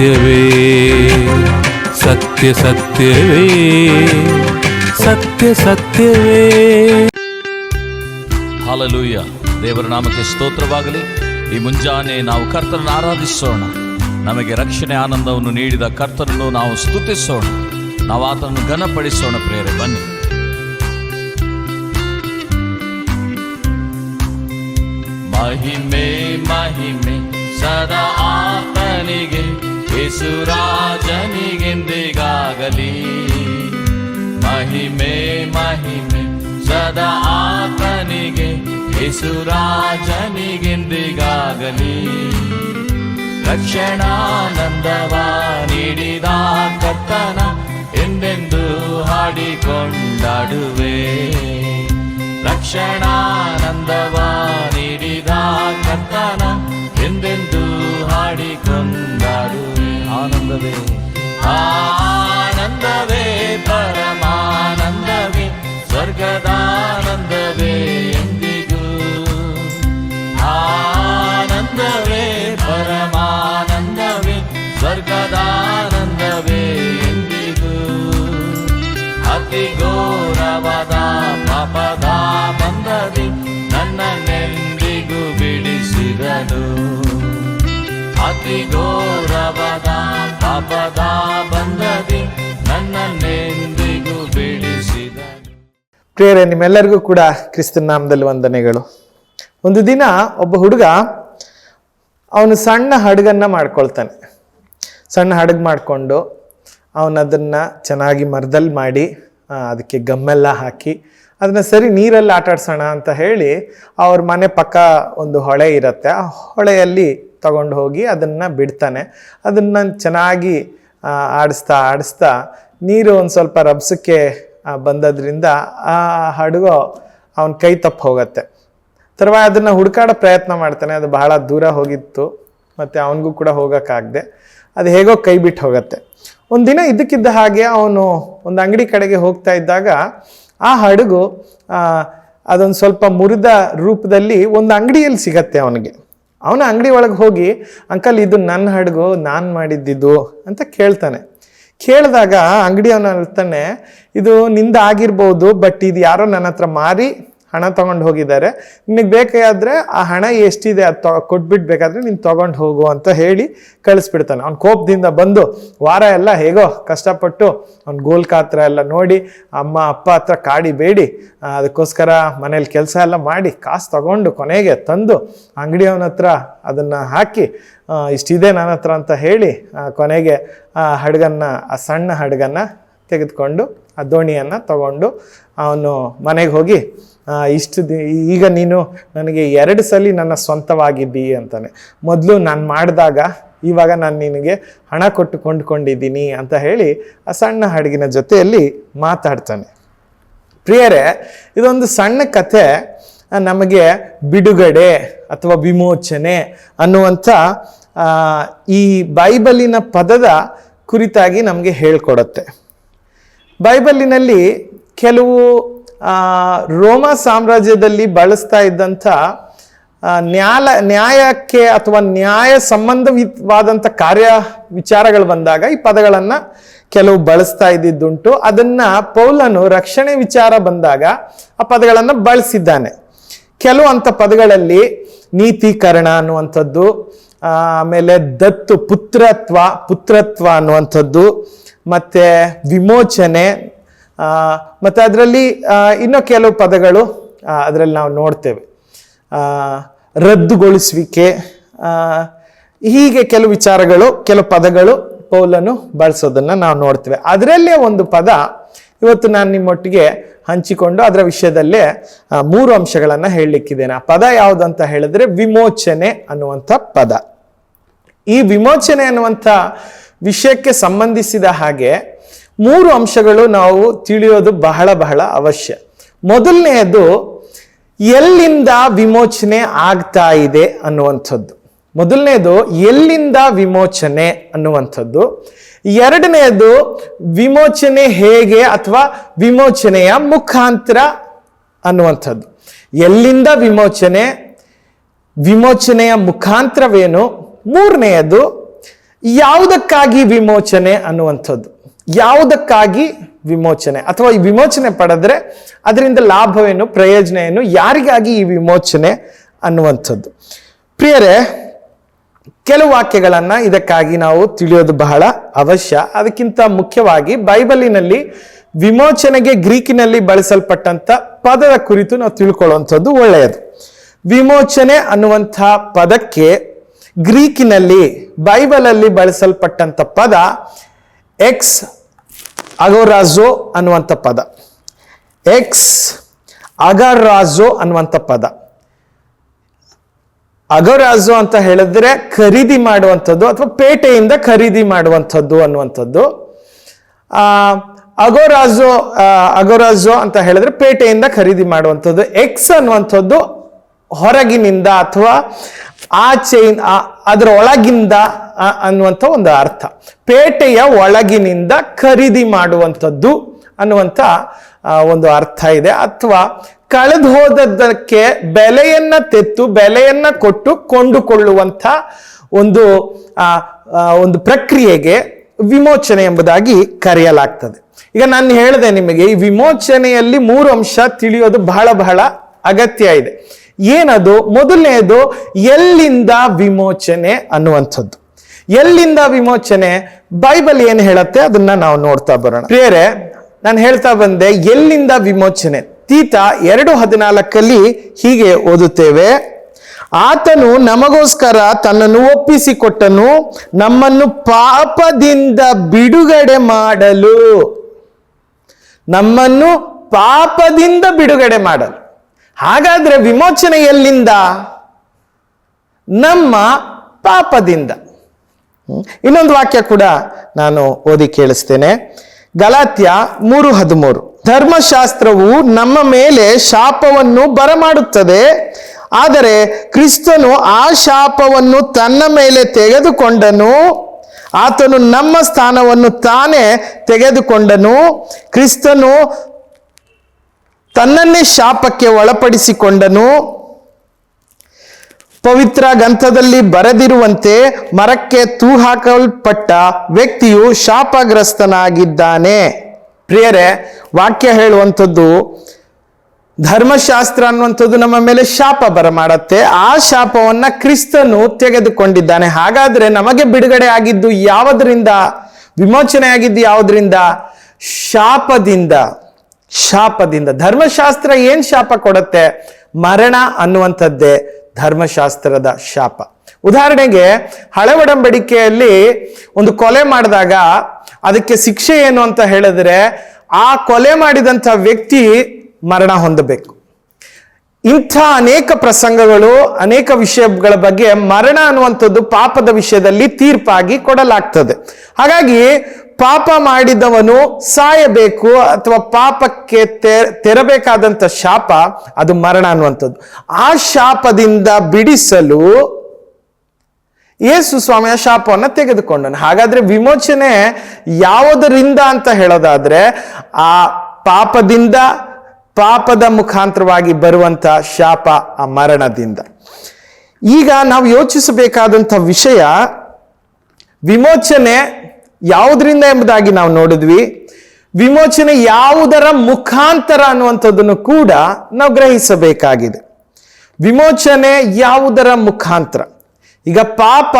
ಸತ್ಯವೇ, ಸತ್ಯ ಸತ್ಯವೇ ಸತ್ಯ ಸತ್ಯವೇ. ಹಾಲಲೂಯ, ದೇವರ ನಾಮಕ್ಕೆ ಸ್ತೋತ್ರವಾಗಲಿ. ಈ ಮುಂಜಾನೆ ನಾವು ಕರ್ತನನ್ನು ಆರಾಧಿಸೋಣ. ನಮಗೆ ರಕ್ಷಣೆ ಆನಂದವನ್ನು ನೀಡಿದ ಕರ್ತನನ್ನು ನಾವು ಸ್ತುತಿಸೋಣ. ನಾವು ಆತನನ್ನು ಘನಪಡಿಸೋಣ ಪ್ರೇರೆ ಬನ್ನಿ. ಮಹಿಮೆ ಮಹಿಮೆ, ಸದಾ ಆತನಿಗೆ ಯೇಸುರಾಜನಿಗೆಂದಿಗಾಗಲಿ. ಮಹಿಮೆ ಮಹಿಮೆ ಸದಾ ಆತನಿಗೆ, ಯೇಸುರಾಜನಿಗೆಂದಿಗಾಗಲಿ. ರಕ್ಷಣಾನಂದವ ನೀಡಿದ ಕರ್ತನ ಎಂದೆಂದು ಹಾಡಿಕೊಂಡಾಡುವೆ. ರಕ್ಷಣಾನಂದವ ನೀಡಿದ ಕರ್ತನ ಎಂದೆಂದು ಹಾಡಿಕೊಂಡಾಡುವೆ. ಆನಂದವೇ. ಆನಂದವೇ, ಪರಮಾನಂದವೇ, ಸ್ವರ್ಗದಾನಂದವೇ ಎಂದಿಗೂ. ಆನಂದವೇ, ಪರಮಾನಂದವೇ, ಸ್ವರ್ಗದಾನಂದವೇ ಎಂದಿಗೂ. ಅತಿ ಘೋರವಾದ ಪಾಪದ ಬಂದದಿ ನನ್ನನ್ನೆಂದಿಗೂ ಬಿಡಿಸಿದನು. ಅತಿ ಅಪದ ಬಂದದಿ ನಿಮ್ಮೆಲ್ಲರಿಗೂ ಕೂಡ ಕ್ರಿಸ್ತನ ನಾಮದಲ್ಲಿ ವಂದನೆಗಳು. ಒಂದು ದಿನ ಒಬ್ಬ ಹುಡುಗ ಅವನು ಸಣ್ಣ ಹಡಗನ್ನು ಮಾಡ್ಕೊಳ್ತಾನೆ. ಸಣ್ಣ ಹಡಗು ಮಾಡಿಕೊಂಡು ಅವನದನ್ನು ಚೆನ್ನಾಗಿ ಮರದಲ್ಲಿ ಮಾಡಿ ಅದಕ್ಕೆ ಗಮ್ಮೆಲ್ಲ ಹಾಕಿ, ಅದನ್ನ ಸರಿ ನೀರಲ್ಲಿ ಆಟಾಡ್ಸೋಣ ಅಂತ ಹೇಳಿ, ಅವ್ರ ಮನೆ ಪಕ್ಕ ಒಂದು ಹೊಳೆ ಇರುತ್ತೆ. ಆ ಹೊಳೆಯಲ್ಲಿ ತಗೊಂಡು ಹೋಗಿ ಅದನ್ನು ಬಿಡ್ತಾನೆ. ಅದನ್ನು ಚೆನ್ನಾಗಿ ಆಡಿಸ್ತಾ ಆಡಿಸ್ತಾ ನೀರು ಒಂದು ಸ್ವಲ್ಪ ರಬ್ಸಕ್ಕೆ ಬಂದದ್ರಿಂದ ಆ ಹಡಗು ಅವನ ಕೈ ತಪ್ಪು ಹೋಗತ್ತೆ. ತರುವಾಯ ಅದನ್ನು ಹುಡುಕಾಡೋ ಪ್ರಯತ್ನ ಮಾಡ್ತಾನೆ. ಅದು ಬಹಳ ದೂರ ಹೋಗಿತ್ತು. ಮತ್ತು ಅವನಿಗೂ ಕೂಡ ಹೋಗೋಕ್ಕಾಗದೆ. ಅದು ಹೇಗೋ ಕೈ ಬಿಟ್ಟು ಹೋಗತ್ತೆ. ದಿನ ಇದ್ದಕ್ಕಿದ್ದ ಹಾಗೆ ಅವನು ಒಂದು ಅಂಗಡಿ ಕಡೆಗೆ ಹೋಗ್ತಾ ಇದ್ದಾಗ ಆ ಹಡಗು ಅದೊಂದು ಸ್ವಲ್ಪ ಮುರಿದ ರೂಪದಲ್ಲಿ ಒಂದು ಅಂಗಡಿಯಲ್ಲಿ ಸಿಗತ್ತೆ ಅವನಿಗೆ. ಅವನ ಅಂಗಡಿ ಒಳಗೆ ಹೋಗಿ, ಅಂಕಲ್, ಇದು ನನ್ನ ಹಡಗು, ನಾನು ಮಾಡಿದ್ದಿದ್ದು ಅಂತ ಕೇಳ್ತಾನೆ. ಕೇಳಿದಾಗ ಅಂಗಡಿಯವನು ಹೇಳ್ತಾನೆ ಇದು ನಿಂದ ಆಗಿರ್ಬೋದು ಬಟ್ ಇದು ಯಾರೋ ನನ್ನ ಹತ್ರ ಮಾರಿ ಹಣ ತಗೊಂಡು ಹೋಗಿದ್ದಾರೆ. ನಿನಗೆ ಬೇಕಾದ್ರೆ ಆ ಹಣ ಎಷ್ಟಿದೆ ಅದು ತೊ ಕೊಟ್ಬಿಟ್ಟು ಬೇಕಾದರೆ ನೀನು ತಗೊಂಡು ಹೋಗು ಅಂತ ಹೇಳಿ ಕಳಿಸ್ಬಿಡ್ತಾನೆ. ಅವ್ನು ಕೋಪದಿಂದ ಬಂದು ವಾರ ಎಲ್ಲ ಹೇಗೋ ಕಷ್ಟಪಟ್ಟು ಅವ್ನ ಗೋಲ್ಕ ಹತ್ರ ಎಲ್ಲ ನೋಡಿ ಅಮ್ಮ, ಅಪ್ಪ ಹತ್ರ ಕಾಡಿ ಬೇಡಿ ಅದಕ್ಕೋಸ್ಕರ ಮನೇಲಿ ಕೆಲಸ ಎಲ್ಲ ಮಾಡಿ ಕಾಸು ತಗೊಂಡು ಕೊನೆಗೆ ತಂದು ಅಂಗಡಿಯವನ ಹತ್ರ ಅದನ್ನು ಹಾಕಿ ಇಷ್ಟಿದೆ ನನ್ನ ಹತ್ರ ಅಂತ ಹೇಳಿ ಕೊನೆಗೆ ಆ ಹಡಗನ್ನ, ಆ ಸಣ್ಣ ಹಡಗನ್ನ ತೆಗೆದುಕೊಂಡು ಆ ದೋಣಿಯನ್ನು ತಗೊಂಡು ಅವನು ಮನೆಗೆ ಹೋಗಿ ಇಷ್ಟು ಈಗ ನೀನು ನನಗೆ ಎರಡು ಸಲ ನನ್ನ ಸ್ವಂತವಾಗಿದ್ದಿ ಅಂತಾನೆ. ಮೊದಲು ನಾನು ಮಾಡಿದಾಗ ಇವಾಗ ನಾನು ನಿನಗೆ ಹಣ ಕೊಟ್ಟು ಕೊಂಡ್ಕೊಂಡಿದ್ದೀನಿ ಅಂತ ಹೇಳಿ ಆ ಸಣ್ಣ ಹಡಗಿನ ಜೊತೆಯಲ್ಲಿ ಮಾತಾಡ್ತಾನೆ. ಪ್ರಿಯರೇ, ಇದೊಂದು ಸಣ್ಣ ಕಥೆ ನಮಗೆ ಬಿಡುಗಡೆ ಅಥವಾ ವಿಮೋಚನೆ ಅನ್ನುವಂಥ ಈ ಬೈಬಲಿನ ಪದದ ಕುರಿತಾಗಿ ನಮಗೆ ಹೇಳ್ಕೊಡತ್ತೆ. ಬೈಬಲಿನಲ್ಲಿ ಕೆಲವು ರೋಮ ಸಾಮ್ರಾಜ್ಯದಲ್ಲಿ ಬಳಸ್ತಾ ಇದ್ದಂಥ ನ್ಯಾಲ, ನ್ಯಾಯಕ್ಕೆ ಅಥವಾ ನ್ಯಾಯ ಸಂಬಂಧವಿತವಾದಂಥ ಕಾರ್ಯ ವಿಚಾರಗಳು ಬಂದಾಗ ಈ ಪದಗಳನ್ನು ಕೆಲವು ಬಳಸ್ತಾ ಇದ್ದಿದ್ದುಂಟು. ಅದನ್ನ ಪೌಲನು ರಕ್ಷಣೆ ವಿಚಾರ ಬಂದಾಗ ಆ ಪದಗಳನ್ನು ಬಳಸಿದ್ದಾನೆ. ಕೆಲವು ಅಂಥ ಪದಗಳಲ್ಲಿ ನೀತೀಕರಣ ಅನ್ನುವಂಥದ್ದು ಆಮೇಲೆ ದತ್ತು ಪುತ್ರತ್ವ ಪುತ್ರತ್ವ ಅನ್ನುವಂಥದ್ದು, ಮತ್ತೆ ವಿಮೋಚನೆ ಮತ್ತೆ ಅದರಲ್ಲಿ ಇನ್ನೂ ಕೆಲವು ಪದಗಳು ಅದರಲ್ಲಿ ನಾವು ನೋಡ್ತೇವೆ. ರದ್ದುಗೊಳಿಸುವಿಕೆ ಹೀಗೆ ಕೆಲವು ವಿಚಾರಗಳು, ಕೆಲವು ಪದಗಳು ಪೌಲನ್ನು ಬಳಸೋದನ್ನು ನಾವು ನೋಡ್ತೇವೆ. ಅದರಲ್ಲೇ ಒಂದು ಪದ ಇವತ್ತು ನಾನು ನಿಮ್ಮೊಟ್ಟಿಗೆ ಹಂಚಿಕೊಂಡು ಅದರ ವಿಷಯದಲ್ಲೇ ಮೂರು ಅಂಶಗಳನ್ನು ಹೇಳಲಿಕ್ಕಿದ್ದೇನೆ. ಆ ಪದ ಯಾವುದಂತ ಹೇಳಿದ್ರೆ ವಿಮೋಚನೆ ಅನ್ನುವಂಥ ಪದ. ಈ ವಿಮೋಚನೆ ಅನ್ನುವಂಥ ವಿಷಯಕ್ಕೆ ಸಂಬಂಧಿಸಿದ ಹಾಗೆ ಮೂರು ಅಂಶಗಳು ನಾವು ತಿಳಿಯೋದು ಬಹಳ ಬಹಳ ಅವಶ್ಯ. ಮೊದಲನೆಯದು, ಎಲ್ಲಿಂದ ವಿಮೋಚನೆ ಆಗ್ತಾ ಇದೆ ಅನ್ನುವಂಥದ್ದು. ಮೊದಲನೇದು ಎಲ್ಲಿಂದ ವಿಮೋಚನೆ ಅನ್ನುವಂಥದ್ದು. ಎರಡನೆಯದು, ವಿಮೋಚನೆ ಹೇಗೆ ಅಥವಾ ವಿಮೋಚನೆಯ ಮುಖಾಂತರ ಅನ್ನುವಂಥದ್ದು. ಎಲ್ಲಿಂದ ವಿಮೋಚನೆ, ವಿಮೋಚನೆಯ ಮುಖಾಂತರವೇನು? ಮೂರನೆಯದು, ಯಾವುದಕ್ಕಾಗಿ ವಿಮೋಚನೆ ಅನ್ನುವಂಥದ್ದು. ಯಾವುದಕ್ಕಾಗಿ ವಿಮೋಚನೆ? ಅಥವಾ ಈ ವಿಮೋಚನೆ ಪಡೆದ್ರೆ ಅದರಿಂದ ಲಾಭವೇನು ಪ್ರಯೋಜನ ಏನು ಯಾರಿಗಾಗಿ ಈ ವಿಮೋಚನೆ ಅನ್ನುವಂಥದ್ದು? ಪ್ರಿಯರೇ, ಕೆಲವು ವಾಕ್ಯಗಳನ್ನು ಇದಕ್ಕಾಗಿ ನಾವು ತಿಳಿಯೋದು ಬಹಳ ಅವಶ್ಯ. ಅದಕ್ಕಿಂತ ಮುಖ್ಯವಾಗಿ ಬೈಬಲಿನಲ್ಲಿ ವಿಮೋಚನೆಗೆ ಗ್ರೀಕಿನಲ್ಲಿ ಬಳಸಲ್ಪಟ್ಟಂತ ಪದದ ಕುರಿತು ನಾವು ತಿಳ್ಕೊಳ್ಳುವಂಥದ್ದು ಒಳ್ಳೆಯದು. ವಿಮೋಚನೆ ಅನ್ನುವಂಥ ಪದಕ್ಕೆ ಗ್ರೀಕಿನಲ್ಲಿ ಬೈಬಲಲ್ಲಿ ಬಳಸಲ್ಪಟ್ಟಂತ ಪದ ಎಕ್ಸ್ ಅಗೋರಾಜೋ ಅನ್ನುವಂಥ ಪದ. ಎಕ್ಸ್ ಅಗರಾಜೋ ಅನ್ನುವಂಥ ಪದ. ಅಗೋರಾಜು ಅಂತ ಹೇಳಿದ್ರೆ ಖರೀದಿ ಮಾಡುವಂಥದ್ದು ಅಥವಾ ಪೇಟೆಯಿಂದ ಖರೀದಿ ಮಾಡುವಂಥದ್ದು ಅನ್ನುವಂಥದ್ದು. ಅಗೋರಾಜೋ ಅಗೋರಾಜು ಅಂತ ಹೇಳಿದ್ರೆ ಪೇಟೆಯಿಂದ ಖರೀದಿ ಮಾಡುವಂಥದ್ದು. ಎಕ್ಸ್ ಅನ್ನುವಂಥದ್ದು ಹೊರಗಿನಿಂದ ಅಥವಾ ಆಚೆಯಿಂದ ಚೈನ್ ಅದರ ಒಳಗಿಂದ ಆ, ಅನ್ನುವಂಥ ಒಂದು ಅರ್ಥ. ಪೇಟೆಯ ಒಳಗಿನಿಂದ ಖರೀದಿ ಮಾಡುವಂಥದ್ದು ಅನ್ನುವಂಥ ಒಂದು ಅರ್ಥ ಇದೆ. ಅಥವಾ ಕಳೆದು ಹೋದದ್ದಕ್ಕೆ ಬೆಲೆಯನ್ನ ತೆತ್ತು ಬೆಲೆಯನ್ನ ಕೊಟ್ಟು ಕೊಂಡುಕೊಳ್ಳುವಂಥ ಒಂದು ಆ, ಆ, ಒಂದು ಪ್ರಕ್ರಿಯೆಗೆ ವಿಮೋಚನೆ ಎಂಬುದಾಗಿ ಕರೆಯಲಾಗ್ತದೆ. ಈಗ ನಾನು ಹೇಳಿದೆ ನಿಮಗೆ ಈ ವಿಮೋಚನೆಯಲ್ಲಿ ಮೂರು ಅಂಶ ತಿಳಿಯೋದು ಬಹಳ ಬಹಳ ಅಗತ್ಯ ಇದೆ. ಏನದು? ಮೊದಲನೆಯದು ಎಲ್ಲಿಂದ ವಿಮೋಚನೆ ಅನ್ನುವಂಥದ್ದು. ಎಲ್ಲಿಂದ ವಿಮೋಚನೆ? ಬೈಬಲ್ ಏನು ಹೇಳುತ್ತೆ? ಅದನ್ನ ನಾವು ನೋಡ್ತಾ ಬರೋಣ. ಪ್ರಿಯರೇ, ನಾನು ಹೇಳ್ತಾ ಬಂದೆ, ಎಲ್ಲಿಂದ ವಿಮೋಚನೆ? ತೀತ ಎರಡು ಹದಿನಾಲ್ಕಲ್ಲಿ ಹೀಗೆ ಓದುತ್ತೇವೆ, ಆತನು ನಮಗೋಸ್ಕರ ತನ್ನನ್ನು ಒಪ್ಪಿಸಿಕೊಟ್ಟನು, ನಮ್ಮನ್ನು ಪಾಪದಿಂದ ಬಿಡುಗಡೆ ಮಾಡಲು. ನಮ್ಮನ್ನು ಪಾಪದಿಂದ ಬಿಡುಗಡೆ ಮಾಡಲು. ಹಾಗಾದ್ರೆ ವಿಮೋಚನೆ ಎಲ್ಲಿಂದ ನಮ್ಮ ಪಾಪದಿಂದ. ಇನ್ನೊಂದು ವಾಕ್ಯ ಕೂಡ ನಾನು ಓದಿ ಕೇಳಿಸ್ತೇನೆ. ಗಲಾತ್ಯ ಮೂರು ಹದಿಮೂರು. ಧರ್ಮಶಾಸ್ತ್ರವು ನಮ್ಮ ಮೇಲೆ ಶಾಪವನ್ನು ಬರಮಾಡುತ್ತದೆ. ಆದರೆ ಕ್ರಿಸ್ತನು ಆ ಶಾಪವನ್ನು ತನ್ನ ಮೇಲೆ ತೆಗೆದುಕೊಂಡನು. ಆತನು ನಮ್ಮ ಸ್ಥಾನವನ್ನು ತಾನೇ ತೆಗೆದುಕೊಂಡನು. ಕ್ರಿಸ್ತನು ತನ್ನನ್ನೇ ಶಾಪಕ್ಕೆ ಒಳಪಡಿಸಿಕೊಂಡನು. ಪವಿತ್ರ ಗ್ರಂಥದಲ್ಲಿ ಬರೆದಿರುವಂತೆ ಮರಕ್ಕೆ ತೂಹಾಕಲ್ಪಟ್ಟ ವ್ಯಕ್ತಿಯು ಶಾಪಗ್ರಸ್ತನಾಗಿದ್ದಾನೆ. ಪ್ರಿಯರೇ, ವಾಕ್ಯ ಹೇಳುವಂಥದ್ದು ಧರ್ಮಶಾಸ್ತ್ರ ಅನ್ನುವಂಥದ್ದು ನಮ್ಮ ಮೇಲೆ ಶಾಪ ಬರಮಾಡತ್ತೆ. ಆ ಶಾಪವನ್ನ ಕ್ರಿಸ್ತನು ತೆಗೆದುಕೊಂಡಿದ್ದಾನೆ. ಹಾಗಾದ್ರೆ ನಮಗೆ ಬಿಡುಗಡೆ ಆಗಿದ್ದು ಯಾವುದರಿಂದ? ವಿಮೋಚನೆ ಆಗಿದ್ದು ಯಾವುದರಿಂದ? ಶಾಪದಿಂದ. ಶಾಪದಿಂದ. ಧರ್ಮಶಾಸ್ತ್ರ ಏನ್ ಶಾಪ ಕೊಡುತ್ತೆ? ಮರಣ ಅನ್ನುವಂಥದ್ದೇ ಧರ್ಮಶಾಸ್ತ್ರದ ಶಾಪ. ಉದಾಹರಣೆಗೆ ಹಳೆ ಒಡಂಬಡಿಕೆಯಲ್ಲಿ ಒಂದು ಕೊಲೆ ಮಾಡಿದಾಗ ಅದಕ್ಕೆ ಶಿಕ್ಷೆ ಏನು ಅಂತ ಹೇಳಿದ್ರೆ, ಆ ಕೊಲೆ ಮಾಡಿದಂಥ ವ್ಯಕ್ತಿ ಮರಣ ಹೊಂದಬೇಕು. ಇಂಥ ಅನೇಕ ಪ್ರಸಂಗಗಳು, ಅನೇಕ ವಿಷಯಗಳ ಬಗ್ಗೆ ಮರಣ ಅನ್ನುವಂಥದ್ದು ಪಾಪದ ವಿಷಯದಲ್ಲಿ ತೀರ್ಪಾಗಿ ಕೊಡಲಾಗ್ತದೆ. ಹಾಗಾಗಿ ಪಾಪ ಮಾಡಿದವನು ಸಾಯಬೇಕು ಅಥವಾ ಪಾಪಕ್ಕೆ ತೆರಬೇಕಾದಂಥ ಶಾಪ ಅದು ಮರಣ ಅನ್ನುವಂಥದ್ದು. ಆ ಶಾಪದಿಂದ ಬಿಡಿಸಲು ಯೇಸು ಸ್ವಾಮಿಯ ಶಾಪವನ್ನು ತೆಗೆದುಕೊಂಡನು. ಹಾಗಾದ್ರೆ ವಿಮೋಚನೆ ಯಾವುದರಿಂದ ಅಂತ ಹೇಳೋದಾದ್ರೆ ಆ ಪಾಪದಿಂದ ಪಾಪದ ಮುಖಾಂತರವಾಗಿ ಬರುವಂಥ ಶಾಪ ಆ ಮರಣದಿಂದ. ಈಗ ನಾವು ಯೋಚಿಸಬೇಕಾದಂಥ ವಿಷಯ ವಿಮೋಚನೆ ಯಾವುದರಿಂದ ಎಂಬುದಾಗಿ ನಾವು ನೋಡಿದ್ವಿ. ವಿಮೋಚನೆ ಯಾವುದರ ಮುಖಾಂತರ ಅನ್ನುವಂಥದ್ದನ್ನು ಕೂಡ ನಾವು ಗ್ರಹಿಸಬೇಕಾಗಿದೆ. ವಿಮೋಚನೆ ಯಾವುದರ ಮುಖಾಂತರ? ಈಗ ಪಾಪ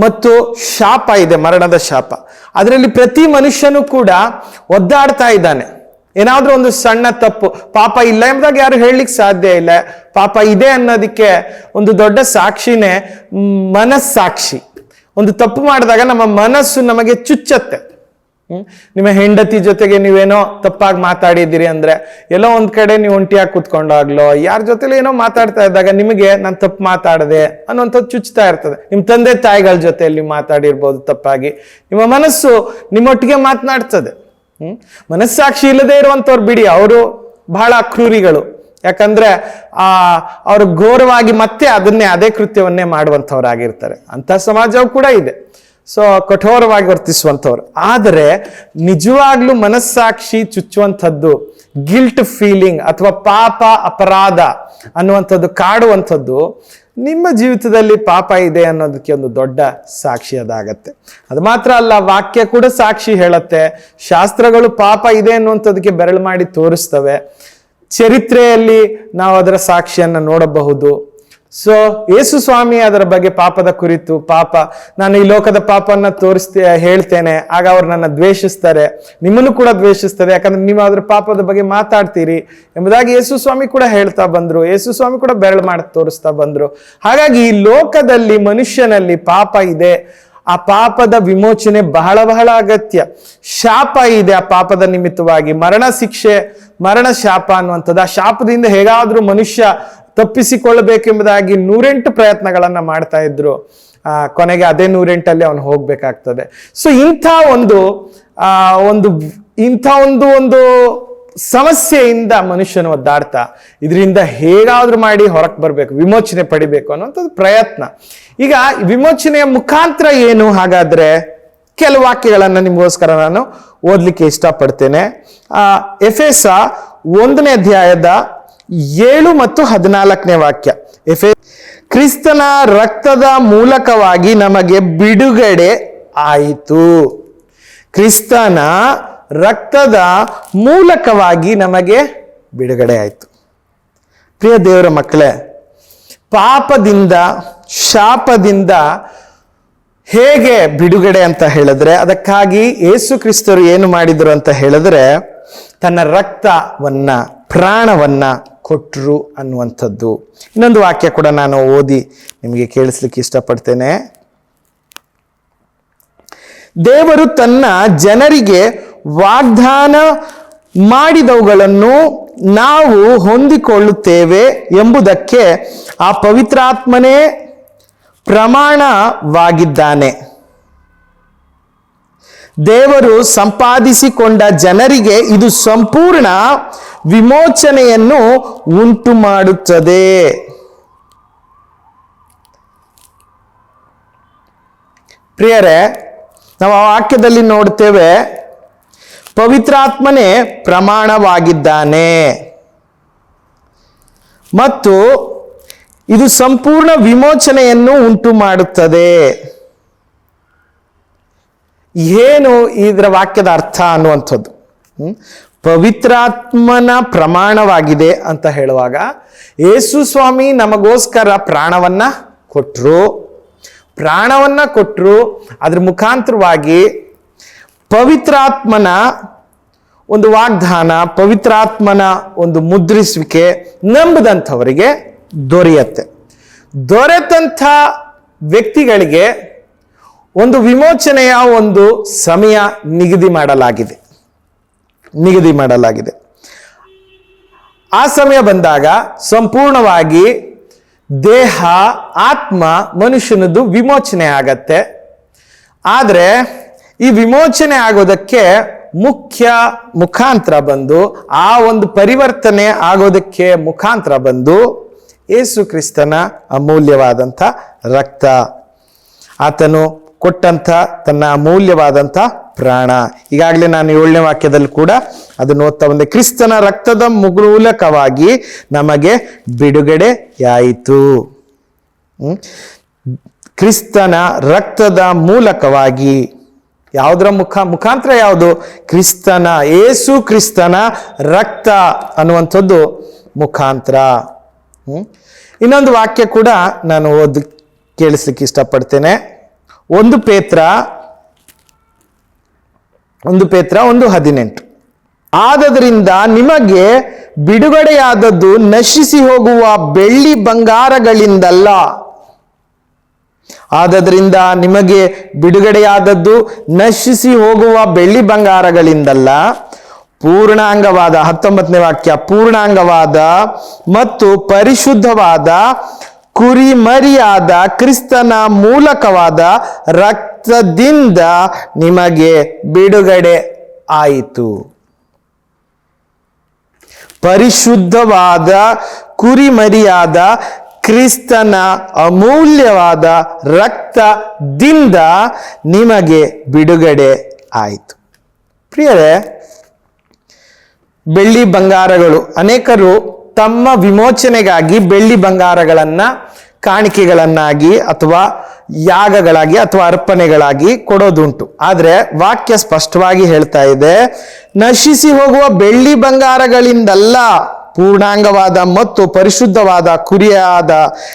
ಮತ್ತು ಶಾಪ ಇದೆ, ಮರಣದ ಶಾಪ. ಅದರಲ್ಲಿ ಪ್ರತಿ ಮನುಷ್ಯನೂ ಕೂಡ ಒದ್ದಾಡ್ತಾ ಇದ್ದಾನೆ. ಏನಾದರೂ ಒಂದು ಸಣ್ಣ ತಪ್ಪು, ಪಾಪ ಇಲ್ಲ ಎಂಬುದಾಗಿ ಯಾರು ಹೇಳಲಿಕ್ಕೆ ಸಾಧ್ಯ ಇಲ್ಲ. ಪಾಪ ಇದೆ ಅನ್ನೋದಕ್ಕೆ ಒಂದು ದೊಡ್ಡ ಸಾಕ್ಷಿನೇ ಮನಸ್ಸಾಕ್ಷಿ. ಒಂದು ತಪ್ಪು ಮಾಡಿದಾಗ ನಮ್ಮ ಮನಸ್ಸು ನಮಗೆ ಚುಚ್ಚತ್ತೆ. ನಿಮ್ಮ ಹೆಂಡತಿ ಜೊತೆಗೆ ನೀವೇನೋ ತಪ್ಪಾಗಿ ಮಾತಾಡಿದ್ದೀರಿ ಅಂದ್ರೆ ಎಲ್ಲೋ ಒಂದ್ ಕಡೆ ನೀವು ಒಂಟಿಯಾಗಿ ಕೂತ್ಕೊಂಡಾಗ್ಲೋ, ಯಾರ ಜೊತೆಲಿ ಏನೋ ಮಾತಾಡ್ತಾ ಇದ್ದಾಗ ನಿಮಗೆ ನಾನು ತಪ್ಪು ಮಾತಾಡದೆ ಅನ್ನೋಂಥದ್ದು ಚುಚ್ತಾ ಇರ್ತದೆ. ನಿಮ್ಮ ತಂದೆ ತಾಯಿಗಳ ಜೊತೆಯಲ್ಲಿ ಮಾತಾಡಿರ್ಬೋದು ತಪ್ಪಾಗಿ. ನಿಮ್ಮ ಮನಸ್ಸು ನಿಮ್ಮೊಟ್ಟಿಗೆ ಮಾತನಾಡ್ತದೆ. ಹ್ಮ್? ಮನಸ್ಸಾಕ್ಷಿ ಇಲ್ಲದೆ ಇರುವಂತವ್ರು ಬಿಡಿ, ಅವರು ಬಹಳ ಕ್ರೂರಿಗಳು ಯಾಕಂದ್ರೆ, ಆ, ಅವರು ಘೋರವಾಗಿ ಮತ್ತೆ ಅದನ್ನೇ, ಅದೇ ಕೃತ್ಯವನ್ನೇ ಮಾಡುವಂಥವ್ರಾಗಿರ್ತಾರೆ. ಅಂತ ಸಮಾಜವು ಕೂಡ ಇದೆ. ಸೊ ಕಠೋರವಾಗಿ ವರ್ತಿಸುವಂಥವ್ರು. ಆದರೆ, ನಿಜವಾಗ್ಲೂ ಮನಸ್ಸಾಕ್ಷಿ ಚುಚ್ಚುವಂಥದ್ದು ಗಿಲ್ಟ್ ಫೀಲಿಂಗ್ ಅಥವಾ ಪಾಪ ಅಪರಾಧ ಅನ್ನುವಂಥದ್ದು, ಕಾಡುವಂಥದ್ದು, ನಿಮ್ಮ ಜೀವಿತದಲ್ಲಿ ಪಾಪ ಇದೆ ಅನ್ನೋದಕ್ಕೆ ಒಂದು ದೊಡ್ಡ ಸಾಕ್ಷಿ ಅದಾಗತ್ತೆ. ಅದು ಮಾತ್ರ ಅಲ್ಲ, ವಾಕ್ಯ ಕೂಡ ಸಾಕ್ಷಿ ಹೇಳತ್ತೆ. ಶಾಸ್ತ್ರಗಳು ಪಾಪ ಇದೆ ಅನ್ನುವಂಥದ್ದಕ್ಕೆ ಬೆರಳು ಮಾಡಿ ತೋರಿಸ್ತವೆ. ಚರಿತ್ರೆಯಲ್ಲಿ ನಾವು ಅದರ ಸಾಕ್ಷಿಯನ್ನು ನೋಡಬಹುದು. ಸೊ ಯೇಸು ಸ್ವಾಮಿ ಅದರ ಬಗ್ಗೆ ಪಾಪದ ಕುರಿತು ಪಾಪ, ನಾನು ಈ ಲೋಕದ ಪಾಪವನ್ನು ತೋರಿಸ್ತೇ, ಹೇಳ್ತೇನೆ, ಆಗ ಅವ್ರು ನನ್ನ ದ್ವೇಷಿಸ್ತಾರೆ, ನಿಮ್ಮನ್ನು ಕೂಡ ದ್ವೇಷಿಸ್ತಾರೆ, ಯಾಕಂದ್ರೆ ನೀವು ಅದರ ಪಾಪದ ಬಗ್ಗೆ ಮಾತಾಡ್ತೀರಿ ಎಂಬುದಾಗಿ ಯೇಸು ಸ್ವಾಮಿ ಕೂಡ ಹೇಳ್ತಾ ಬಂದ್ರು ಯೇಸು ಸ್ವಾಮಿ ಕೂಡ ಬೆರಳು ಮಾಡಿ ತೋರಿಸ್ತಾ ಬಂದ್ರು. ಹಾಗಾಗಿ ಈ ಲೋಕದಲ್ಲಿ, ಮನುಷ್ಯನಲ್ಲಿ ಪಾಪ ಇದೆ. ಆ ಪಾಪದ ವಿಮೋಚನೆ ಬಹಳ ಬಹಳ ಅಗತ್ಯ. ಶಾಪ ಇದೆ ಆ ಪಾಪದ ನಿಮಿತ್ತವಾಗಿ. ಮರಣ ಶಿಕ್ಷೆ, ಮರಣ ಶಾಪ ಅನ್ನುವಂಥದ್ದು. ಆ ಶಾಪದಿಂದ ಹೇಗಾದ್ರೂ ಮನುಷ್ಯ ತಪ್ಪಿಸಿಕೊಳ್ಳಬೇಕೆಂಬುದಾಗಿ ನೂರೆಂಟು ಪ್ರಯತ್ನಗಳನ್ನ ಮಾಡ್ತಾ ಇದ್ರು. ಆ, ಕೊನೆಗೆ ಅದೇ ನೂರೆಂಟಲ್ಲಿ ಅವನು ಹೋಗ್ಬೇಕಾಗ್ತದೆ. ಸೊ ಇಂಥ ಒಂದು, ಆ, ಒಂದು, ಇಂಥ ಒಂದು ಒಂದು ಸಮಸ್ಯೆಯಿಂದ ಮನುಷ್ಯನು ಒದ್ದಾಡ್ತಾ, ಇದರಿಂದ ಹೇಗಾದ್ರೂ ಮಾಡಿ ಹೊರಕ್ಕೆ ಬರಬೇಕು, ವಿಮೋಚನೆ ಪಡಿಬೇಕು ಅನ್ನೋಂಥದ್ದು ಪ್ರಯತ್ನ. ಈಗ ವಿಮೋಚನೆಯ ಮುಖಾಂತರ ಏನು? ಹಾಗಾದ್ರೆ ಕೆಲವು ವಾಕ್ಯಗಳನ್ನು ನಿಮಗೋಸ್ಕರ ನಾನು ಓದಲಿಕ್ಕೆ ಇಷ್ಟಪಡ್ತೇನೆ. ಎಫೆಸ ಒಂದನೇ ಅಧ್ಯಾಯದ ಏಳು ಮತ್ತು ಹದಿನಾಲ್ಕನೇ ವಾಕ್ಯ. ಎಫೆ, ಕ್ರಿಸ್ತನ ರಕ್ತದ ಮೂಲಕವಾಗಿ ನಮಗೆ ಬಿಡುಗಡೆ ಆಯಿತು. ಕ್ರಿಸ್ತನ ರಕ್ತದ ಮೂಲಕವಾಗಿ ನಮಗೆ ಬಿಡುಗಡೆ ಆಯಿತು. ಪ್ರಿಯ ದೇವರ ಮಕ್ಕಳೇ, ಪಾಪದಿಂದ, ಶಾಪದಿಂದ ಹೇಗೆ ಬಿಡುಗಡೆ ಅಂತ ಹೇಳಿದ್ರೆ, ಅದಕ್ಕಾಗಿ ಯೇಸು ಕ್ರಿಸ್ತರು ಏನು ಮಾಡಿದರು ಅಂತ ಹೇಳಿದ್ರೆ, ತನ್ನ ರಕ್ತವನ್ನ, ಪ್ರಾಣವನ್ನ ಕೊಟ್ಟರು ಅನ್ನುವಂಥದ್ದು. ಇನ್ನೊಂದು ವಾಕ್ಯ ಕೂಡ ನಾನು ಓದಿ ನಿಮಗೆ ಕೇಳಿಸ್ಲಿಕ್ಕೆ ಇಷ್ಟಪಡ್ತೇನೆ. ದೇವರು ತನ್ನ ಜನರಿಗೆ ವಾಗ್ದಾನ ಮಾಡಿದವುಗಳನ್ನು ನಾವು ಹೊಂದಿಕೊಳ್ಳುತ್ತೇವೆ ಎಂಬುದಕ್ಕೆ ಆ ಪವಿತ್ರಾತ್ಮನೇ ಪ್ರಮಾಣವಾಗಿದ್ದಾನೆ. ದೇವರು ಸಂಪಾದಿಸಿಕೊಂಡ ಜನರಿಗೆ ಇದು ಸಂಪೂರ್ಣ ವಿಮೋಚನೆಯನ್ನು ಉಂಟು ಮಾಡುತ್ತದೆ ಪ್ರಿಯರೇ, ನಾವು ವಾಕ್ಯದಲ್ಲಿ ನೋಡ್ತೇವೆ ಪವಿತ್ರಾತ್ಮನೇ ಪ್ರಮಾಣವಾಗಿದ್ದಾನೆ. ಮತ್ತು ಇದು ಸಂಪೂರ್ಣ ವಿಮೋಚನೆಯನ್ನು ಉಂಟು ಮಾಡುತ್ತದೆ ಏನು ಇದರ ವಾಕ್ಯದ ಅರ್ಥ ಅನ್ನುವಂಥದ್ದು? ಪವಿತ್ರಾತ್ಮನ ಪ್ರಮಾಣವಾಗಿದೆ ಅಂತ ಹೇಳುವಾಗ ಯೇಸು ಸ್ವಾಮಿ ನಮಗೋಸ್ಕರ ಪ್ರಾಣವನ್ನು ಕೊಟ್ಟರು ಪ್ರಾಣವನ್ನು ಕೊಟ್ಟರು ಅದ್ರ ಮುಖಾಂತರವಾಗಿ ಪವಿತ್ರಾತ್ಮನ ಒಂದು ವಾಗ್ದಾನ, ಪವಿತ್ರಾತ್ಮನ ಒಂದು ಮುದ್ರಿಸುವಿಕೆ ನಂಬದಂಥವರಿಗೆ ದೊರೆಯತ್ತೆ. ದೊರೆತಂಥ ವ್ಯಕ್ತಿಗಳಿಗೆ ಒಂದು ವಿಮೋಚನೆಯ ಒಂದು ಸಮಯ ನಿಗದಿ ಮಾಡಲಾಗಿದೆ. ನಿಗದಿ ಮಾಡಲಾಗಿದೆ. ಆ ಸಮಯ ಬಂದಾಗ ಸಂಪೂರ್ಣವಾಗಿ ದೇಹ, ಆತ್ಮ ಮನುಷ್ಯನದ್ದು ವಿಮೋಚನೆ ಆಗತ್ತೆ. ಆದರೆ ಈ ವಿಮೋಚನೆ ಆಗೋದಕ್ಕೆ ಮುಖ್ಯ ಮುಖಾಂತರ ಬಂದು, ಆ ಒಂದು ಪರಿವರ್ತನೆ ಆಗೋದಕ್ಕೆ ಮುಖಾಂತರ ಬಂದು ಏಸು ಕ್ರಿಸ್ತನ ಅಮೂಲ್ಯವಾದಂಥ ರಕ್ತ. ಆತನು ಕೊಟ್ಟಂಥ ತನ್ನ ಅಮೂಲ್ಯವಾದಂಥ ಪ್ರಾಣ. ಈಗಾಗಲೇ ನಾನು ಏಳನೇ ವಾಕ್ಯದಲ್ಲಿ ಕೂಡ ಅದನ್ನು ಓದ್ತಾ ಬಂದೆ. ಕ್ರಿಸ್ತನ ರಕ್ತದ ಮೂಲಕವಾಗಿ ನಮಗೆ ಬಿಡುಗಡೆಯಾಯಿತು? ಕ್ರಿಸ್ತನ ರಕ್ತದ ಮೂಲಕವಾಗಿ ಯಾವುದರ ಮುಖ, ಮುಖಾಂತರ ಯಾವುದು? ಕ್ರಿಸ್ತನ, ಏಸು ಕ್ರಿಸ್ತನ ರಕ್ತ ಅನ್ನುವಂಥದ್ದು ಮುಖಾಂತರ? ಇನ್ನೊಂದು ವಾಕ್ಯ ಕೂಡ ನಾನು ಓದ್, ಕೇಳಿಸ್ಲಿಕ್ಕೆ ಇಷ್ಟಪಡ್ತೇನೆ. ಒಂದು ಪೇತ್ರ ಒಂದು ಪೇತ್ರ ಒಂದು ಹದಿನೆಂಟು. ಆದದರಿಂದ ನಿಮಗೆ ಬಿಡುಗಡೆಯಾದದ್ದು ನಶಿಸಿ ಹೋಗುವ ಬೆಳ್ಳಿ ಬಂಗಾರಗಳಿಂದಲ್ಲ. ಆದದ್ರಿಂದ ನಿಮಗೆ ಬಿಡುಗಡೆಯಾದದ್ದು ನಶಿಸಿ ಹೋಗುವ ಬೆಳ್ಳಿ ಬಂಗಾರಗಳಿಂದಲ್ಲ. ಪೂರ್ಣಾಂಗವಾದ ಹತ್ತೊಂಬತ್ತನೇ ವಾಕ್ಯ, ಪೂರ್ಣಾಂಗವಾದ ಮತ್ತು ಪರಿಶುದ್ಧವಾದ, ಕುರಿಮರಿಯಾದ ಕ್ರಿಸ್ತನ ಮೂಲಕವಾದ ರಕ್ತದಿಂದ ನಿಮಗೆ ಬಿಡುಗಡೆ ಆಯಿತು. ಪರಿಶುದ್ಧವಾದ, ಕುರಿಮರಿಯಾದ ಕ್ರಿಸ್ತನ ಅಮೂಲ್ಯವಾದ ರಕ್ತದಿಂದ ನಿಮಗೆ ಬಿಡುಗಡೆ ಆಯಿತು. ಪ್ರಿಯರೇ, ಬೆಳ್ಳಿ ಬಂಗಾರಗಳು, ಅನೇಕರು ತಮ್ಮ ವಿಮೋಚನೆಗಾಗಿ ಬೆಳ್ಳಿ ಬಂಗಾರಗಳನ್ನು ಕಾಣಿಕೆಗಳನ್ನಾಗಿ ಅಥವಾ ಯಾಗಗಳಾಗಿ ಅಥವಾ ಅರ್ಪಣೆಗಳಾಗಿ ಕೊಡೋದುಂಟು. ಆದರೆ ವಾಕ್ಯ ಸ್ಪಷ್ಟವಾಗಿ ಹೇಳ್ತಾ ಇದೆ, ನಶಿಸಿ ಹೋಗುವ ಬೆಳ್ಳಿ ಬಂಗಾರಗಳಿಂದಲ್ಲ ಪೂರ್ಣಾಂಗವಾದ ಮತ್ತು ಪರಿಶುದ್ಧವಾದ ಕುರಿಯಾದ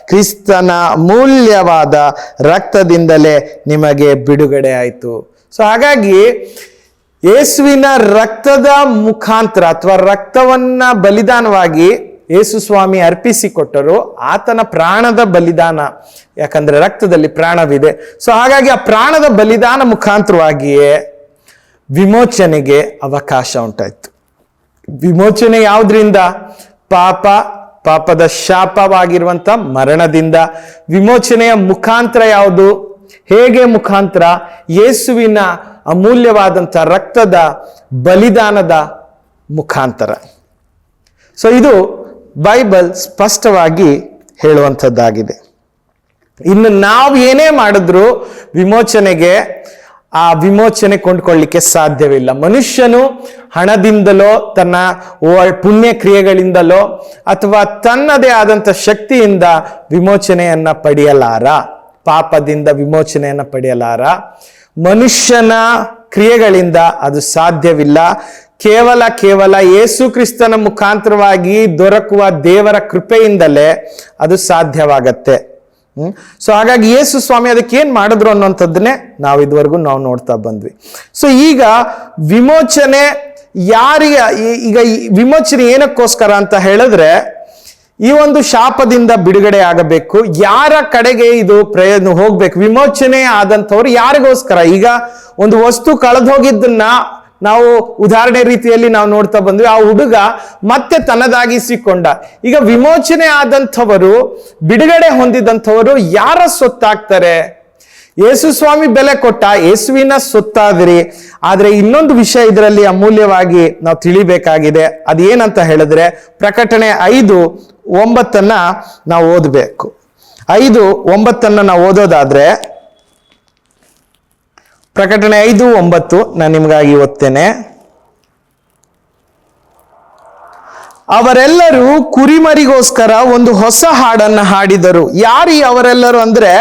ಕ್ರಿಸ್ತನ ಮೂಲ್ಯವಾದ ರಕ್ತದಿಂದಲೇ ನಿಮಗೆ ಬಿಡುಗಡೆ ಆಯಿತು ಸೊ ಹಾಗಾಗಿ ಯೇಸುವಿನ ರಕ್ತದ ಮುಖಾಂತರ ಅಥವಾ ರಕ್ತವನ್ನ ಬಲಿದಾನವಾಗಿ ಯೇಸು ಸ್ವಾಮಿ ಅರ್ಪಿಸಿಕೊಟ್ಟರು, ಆತನ ಪ್ರಾಣದ ಬಲಿದಾನ, ಯಾಕಂದ್ರೆ ರಕ್ತದಲ್ಲಿ ಪ್ರಾಣವಿದೆ. ಸೊ ಹಾಗಾಗಿ ಆ ಪ್ರಾಣದ ಬಲಿದಾನ ಮುಖಾಂತರವಾಗಿಯೇ ವಿಮೋಚನೆಗೆ ಅವಕಾಶ ಉಂಟಾಯ್ತು. ವಿಮೋಚನೆ ಯಾವುದರಿಂದ? ಪಾಪ, ಪಾಪದ ಶಾಪವಾಗಿರುವಂತ ಮರಣದಿಂದ. ವಿಮೋಚನೆಯ ಮುಖಾಂತರ ಯಾವುದು? ಹೇಗೆ ಮುಖಾಂತರ? ಯೇಸುವಿನ ಅಮೂಲ್ಯವಾದಂಥ ರಕ್ತದ ಬಲಿದಾನದ ಮುಖಾಂತರ. ಸೊ ಇದು ಬೈಬಲ್ ಸ್ಪಷ್ಟವಾಗಿ ಹೇಳುವಂಥದ್ದಾಗಿದೆ. ಇನ್ನು ನಾವು ಏನೇ ಮಾಡಿದ್ರು ವಿಮೋಚನೆಗೆ ಆ ವಿಮೋಚನೆ ಕೊಂಡ್ಕೊಳ್ಳಿಕ್ಕೆ ಸಾಧ್ಯವಿಲ್ಲ. ಮನುಷ್ಯನು ಹಣದಿಂದಲೋ, ತನ್ನ ಪುಣ್ಯ ಕ್ರಿಯೆಗಳಿಂದಲೋ ಅಥವಾ ತನ್ನದೇ ಆದಂಥ ಶಕ್ತಿಯಿಂದ ವಿಮೋಚನೆಯನ್ನ ಪಡೆಯಲಾರ? ಪಾಪದಿಂದ ವಿಮೋಚನೆಯನ್ನ ಪಡೆಯಲಾರ? ಮನುಷ್ಯನ ಕ್ರಿಯೆಗಳಿಂದ ಅದು ಸಾಧ್ಯವಿಲ್ಲ. ಕೇವಲ ಕೇವಲ ಯೇಸು ಕ್ರಿಸ್ತನ ಮುಖಾಂತರವಾಗಿ ದೊರಕುವ ದೇವರ ಕೃಪೆಯಿಂದಲೇ ಅದು ಸಾಧ್ಯವಾಗತ್ತೆ. ಹ್ಮ್? ಸೊ ಹಾಗಾಗಿ ಯೇಸು ಸ್ವಾಮಿ ಅದಕ್ಕೆ ಏನ್ ಮಾಡಿದ್ರು ಅನ್ನೋಂಥದ್ದನ್ನೇ ನಾವು ಇದುವರೆಗೂ ನಾವು ನೋಡ್ತಾ ಬಂದ್ವಿ. ಸೊ ಈಗ ವಿಮೋಚನೆ ಯಾರಿಗೆ ಈಗ ವಿಮೋಚನೆ ಏನಕ್ಕೋಸ್ಕರ ಅಂತ ಹೇಳಿದ್ರೆ, ಈ ಒಂದು ಶಾಪದಿಂದ ಬಿಡುಗಡೆ ಆಗಬೇಕು, ಯಾರ ಕಡೆಗೆ ಇದು ಪ್ರಯತ್ನ ಹೋಗ್ಬೇಕು, ವಿಮೋಚನೆ ಆದಂಥವ್ರು ಯಾರಿಗೋಸ್ಕರ? ಈಗ ಒಂದು ವಸ್ತು ಕಳೆದು ಹೋಗಿದ್ದನ್ನ ನಾವು ಉದಾಹರಣೆ ರೀತಿಯಲ್ಲಿ ನಾವು ನೋಡ್ತಾ ಬಂದ್ವಿ, ಆ ಹುಡುಗ ಮತ್ತೆ ತನ್ನದಾಗಿಸಿಕೊಂಡ. ಈಗ ವಿಮೋಚನೆ ಆದಂಥವರು, ಬಿಡುಗಡೆ ಹೊಂದಿದಂಥವರು ಯಾರ ಸೊತ್ತಾಗ್ತಾರೆ? ಯೇಸು ಸ್ವಾಮಿ ಬೆಲೆ ಕೊಟ್ಟ, ಯೇಸುವಿನ ಸೊತ್ತಾದ್ರಿ. ಆದರೆ ಇನ್ನೊಂದು ವಿಷಯ ಇದರಲ್ಲಿ ಅಮೂಲ್ಯವಾಗಿ ನಾವು ತಿಳಿಬೇಕಾಗಿದೆ. ಅದೇನಂತ ಹೇಳಿದ್ರೆ, ಪ್ರಕಟಣೆ ಐದು ಒಂಬತ್ತನ್ನ ನಾವು ಓದಬೇಕು. ಐದು ಒಂಬತ್ತನ್ನ ನಾವು ಓದೋದಾದ್ರೆ ಪ್ರಕಟಣೆ ಐದು, ಒಂಬತ್ತು. ನಾನು ನಿಮಗಾಗಿ ಓದ್ತೇನೆ. ಅವರೆಲ್ಲರೂ ಕುರಿಮರಿಗೋಸ್ಕರ ಒಂದು ಹೊಸ ಹಾಡನ್ನು ಹಾಡಿದರು. ಯಾರಿ ಅವರೆಲ್ಲರೂ ಅಂದ್ರೆ?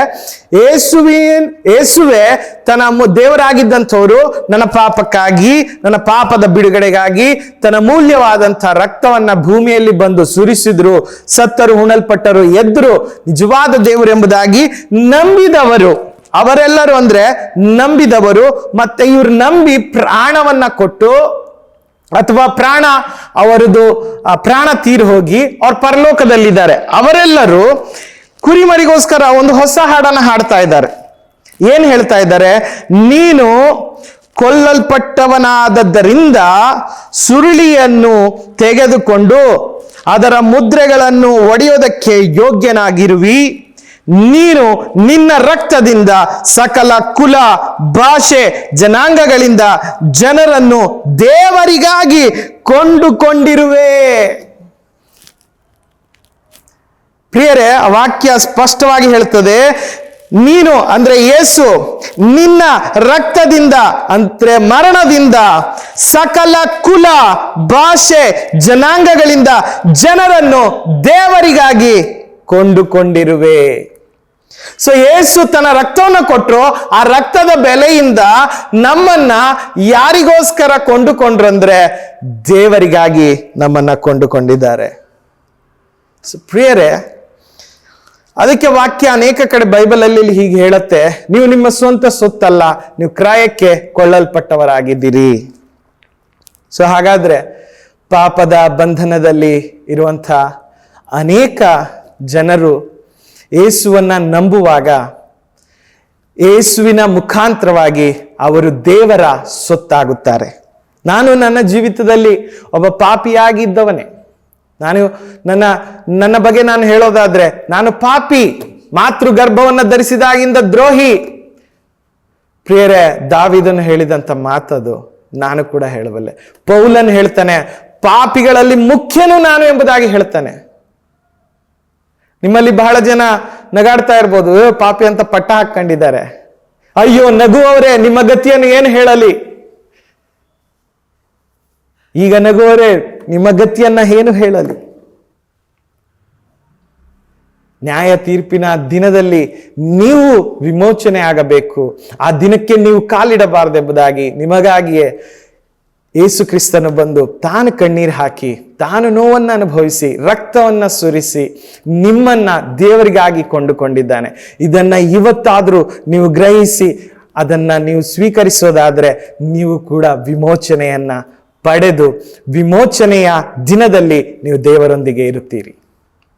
ಏಸುವಿನ್, ಏಸುವೆ, ತನ್ನ ದೇವರಾಗಿದ್ದಂಥವ್ರು, ನನ್ನ ಪಾಪಕ್ಕಾಗಿ, ನನ್ನ ಪಾಪದ ಬಿಡುಗಡೆಗಾಗಿ, ತನ್ನ ಮೂಲ್ಯವಾದಂಥ ರಕ್ತವನ್ನ ಭೂಮಿಯಲ್ಲಿ ಬಂದು ಸುರಿಸಿದ್ರು. ಸತ್ತರು, ಉಣಲ್ಪಟ್ಟರು, ಎದ್ರು, ನಿಜವಾದ ದೇವರು ಎಂಬುದಾಗಿ ನಂಬಿದವರು. ಅವರೆಲ್ಲರೂ ಅಂದ್ರೆ ನಂಬಿದವರು, ಮತ್ತೆ ಇವ್ರು ನಂಬಿ ಪ್ರಾಣವನ್ನ ಕೊಟ್ಟು ಅಥವಾ ಪ್ರಾಣ, ಅವರದು ಪ್ರಾಣ ತೀರಿ ಹೋಗಿ ಅವ್ರು ಪರಲೋಕದಲ್ಲಿದ್ದಾರೆ. ಅವರೆಲ್ಲರೂ ಕುರಿಮರಿಗೋಸ್ಕರ ಒಂದು ಹೊಸ ಹಾಡನ್ನ ಹಾಡ್ತಾ ಇದ್ದಾರೆ. ಏನ್ ಹೇಳ್ತಾ ಇದ್ದಾರೆ? ನೀನು ಕೊಲ್ಲಲ್ಪಟ್ಟವನಾದದ್ದರಿಂದ ಸುರುಳಿಯನ್ನು ತೆಗೆದುಕೊಂಡು ಅದರ ಮುದ್ರೆಗಳನ್ನು ಒಡೆಯೋದಕ್ಕೆ ಯೋಗ್ಯನಾಗಿರುವಿ. ನೀನು ನಿನ್ನ ರಕ್ತದಿಂದ ಸಕಲ ಕುಲ, ಭಾಷೆ, ಜನಾಂಗಗಳಿಂದ ಜನರನ್ನು ದೇವರಿಗಾಗಿ ಕೊಂಡುಕೊಂಡಿರುವೆ. ಪ್ರಿಯರೇ, ಆ ವಾಕ್ಯ ಸ್ಪಷ್ಟವಾಗಿ ಹೇಳ್ತದೆ ನೀನು ಅಂದ್ರೆ ಯೇಸು, ನಿನ್ನ ರಕ್ತದಿಂದ ಅಂದ್ರೆ ಮರಣದಿಂದ ಸಕಲ ಕುಲ, ಭಾಷೆ, ಜನಾಂಗಗಳಿಂದ ಜನರನ್ನು ದೇವರಿಗಾಗಿ ಕೊಂಡುಕೊಂಡಿರುವೆ. ಸೊ ಯೇಸು ತನ್ನ ರಕ್ತವನ್ನು ಕೊಟ್ಟರು. ಆ ರಕ್ತದ ಬೆಲೆಯಿಂದ ನಮ್ಮನ್ನ ಯಾರಿಗೋಸ್ಕರ ಕೊಂಡುಕೊಂಡ್ರಂದ್ರೆ ದೇವರಿಗಾಗಿ ನಮ್ಮನ್ನ ಕೊಂಡುಕೊಂಡಿದ್ದಾರೆ. ಸೊ ಪ್ರಿಯರೇ, ಅದಕ್ಕೆ ವಾಕ್ಯ ಅನೇಕ ಕಡೆ ಬೈಬಲಲ್ಲಿ ಹೀಗೆ ಹೇಳುತ್ತೆ. ನೀವು ನಿಮ್ಮ ಸ್ವಂತ ಸೊತ್ತಲ್ಲ, ನೀವು ಕ್ರಾಯಕ್ಕೆ ಕೊಳ್ಳಲ್ಪಟ್ಟವರಾಗಿದ್ದೀರಿ. ಸೊ ಹಾಗಾದ್ರೆ ಪಾಪದ ಬಂಧನದಲ್ಲಿ ಇರುವಂಥ ಅನೇಕ ಜನರು ಯೇಸುವನ್ನ ನಂಬುವಾಗ ಯೇಸುವಿನ ಮುಖಾಂತರವಾಗಿ ಅವರು ದೇವರ ಸೊತ್ತಾಗುತ್ತಾರೆ. ನಾನು ನನ್ನ ಜೀವಿತದಲ್ಲಿ ಒಬ್ಬ ಪಾಪಿಯಾಗಿದ್ದವನೇ. ನಾನು ನನ್ನ ನನ್ನ ಬಗ್ಗೆ ನಾನು ಹೇಳೋದಾದರೆ ನಾನು ಪಾಪಿ ಮಾತೃ ಗರ್ಭವನ್ನು ಧರಿಸಿದಾಗಿಂದ ದ್ರೋಹಿ. ಪ್ರಿಯರೇ, ದಾವಿದನು ಹೇಳಿದಂಥ ಮಾತದು ನಾನು ಕೂಡ ಹೇಳಬಲ್ಲೆ. ಪೌಲನ್ ಹೇಳ್ತಾನೆ, ಪಾಪಿಗಳಲ್ಲಿ ಮುಖ್ಯನು ನಾನು ಎಂಬುದಾಗಿ ಹೇಳ್ತಾನೆ. ನಿಮ್ಮಲ್ಲಿ ಬಹಳ ಜನ ನಗಾಡ್ತಾ ಇರ್ಬೋದು. "ಏ, ಪಾಪಿ ಅಂತ ಪಟ್ಟ ಹಾಕೊಂಡಿದ್ದಾರೆ ಅಯ್ಯೋ ನಗುವವರೇ ನಿಮ್ಮ ಗತಿಯನ್ನು ಏನು ಹೇಳಲಿ? ಈಗ ನಗುವವರೇ ನಿಮ್ಮ ಗತಿಯನ್ನ ಏನು ಹೇಳಲಿ? ನ್ಯಾಯ ತೀರ್ಪಿನ ದಿನದಲ್ಲಿ ನೀವು ವಿಮೋಚನೆ ಆಗಬೇಕು. ಆ ದಿನಕ್ಕೆ ನೀವು ಕಾಲಿಡಬಾರದೆಂಬುದಾಗಿ ನಿಮಗಾಗಿಯೇ ಯೇಸು ಕ್ರಿಸ್ತನು ಬಂದು ತಾನು ಕಣ್ಣೀರು ಹಾಕಿ, ತಾನು ನೋವನ್ನು ಅನುಭವಿಸಿ, ರಕ್ತವನ್ನು ಸುರಿಸಿ, ನಿಮ್ಮನ್ನು ದೇವರಿಗಾಗಿ ಕೊಂಡುಕೊಂಡಿದ್ದಾನೆ. ಇದನ್ನು ಇವತ್ತಾದರೂ ನೀವು ಗ್ರಹಿಸಿ, ಅದನ್ನು ನೀವು ಸ್ವೀಕರಿಸೋದಾದರೆ ನೀವು ಕೂಡ ವಿಮೋಚನೆಯನ್ನು ಪಡೆದು, ವಿಮೋಚನೆಯ ದಿನದಲ್ಲಿ ನೀವು ದೇವರೊಂದಿಗೆ ಇರುತ್ತೀರಿ.